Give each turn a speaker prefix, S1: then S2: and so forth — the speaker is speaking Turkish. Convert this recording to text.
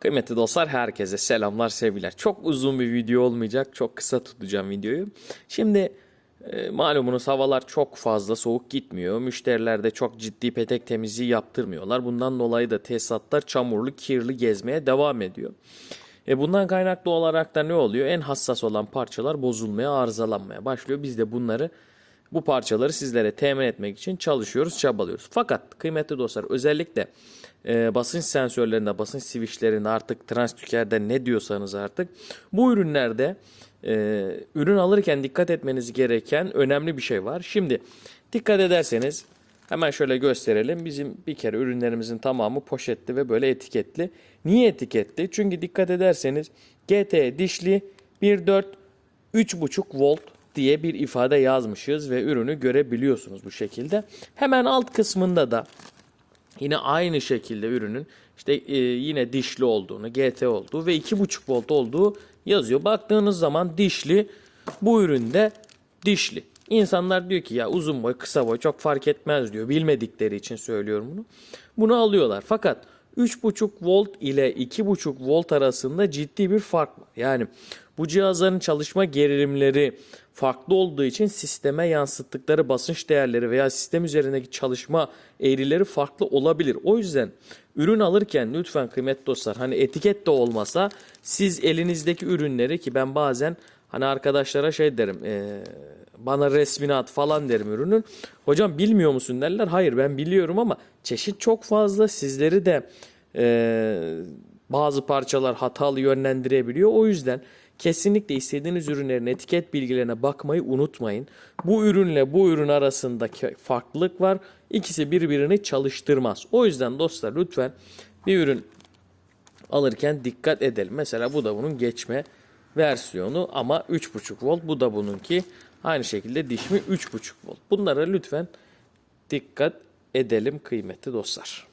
S1: Kıymetli dostlar herkese selamlar sevgiler. Çok uzun bir video olmayacak. Çok kısa tutacağım videoyu. Şimdi e, malumunuz havalar çok fazla soğuk gitmiyor. Müşteriler de çok ciddi petek temizliği yaptırmıyorlar. Bundan dolayı da tesisatlar çamurlu, kirli gezmeye devam ediyor. E bundan kaynaklı olarak da ne oluyor? En hassas olan parçalar bozulmaya, arızalanmaya başlıyor. Biz de bunları bu parçaları sizlere temin etmek için çalışıyoruz, çabalıyoruz. Fakat kıymetli dostlar özellikle e, basınç sensörlerinde, basınç switchlerinde artık transdükerde ne diyorsanız artık bu ürünlerde e, ürün alırken dikkat etmeniz gereken önemli bir şey var. Şimdi dikkat ederseniz hemen şöyle gösterelim. Bizim bir kere ürünlerimizin tamamı poşetli ve böyle etiketli. Niye etiketli? Çünkü dikkat ederseniz GT dişli 1.4 3.5 volt diye bir ifade yazmışız ve ürünü görebiliyorsunuz bu şekilde. Hemen alt kısmında da yine aynı şekilde ürünün işte e, yine dişli olduğunu, GT olduğu ve 2.5 volt olduğu yazıyor. Baktığınız zaman dişli bu üründe dişli. İnsanlar diyor ki ya uzun boy kısa boy çok fark etmez diyor. Bilmedikleri için söylüyorum bunu. Bunu alıyorlar. Fakat 3.5 volt ile 2.5 volt arasında ciddi bir fark var. Yani bu cihazların çalışma gerilimleri farklı olduğu için sisteme yansıttıkları basınç değerleri veya sistem üzerindeki çalışma eğrileri farklı olabilir. O yüzden ürün alırken lütfen kıymetli dostlar hani etiket de olmasa siz elinizdeki ürünleri ki ben bazen hani arkadaşlara şey derim eee bana resmini at falan derim ürünün. Hocam bilmiyor musun derler. Hayır ben biliyorum ama çeşit çok fazla. Sizleri de e, bazı parçalar hatalı yönlendirebiliyor. O yüzden kesinlikle istediğiniz ürünlerin etiket bilgilerine bakmayı unutmayın. Bu ürünle bu ürün arasındaki farklılık var. İkisi birbirini çalıştırmaz. O yüzden dostlar lütfen bir ürün alırken dikkat edelim. Mesela bu da bunun geçme versiyonu ama 3.5 volt. Bu da bununki aynı şekilde dişmi 3.5 volt. Bunlara lütfen dikkat edelim kıymetli dostlar.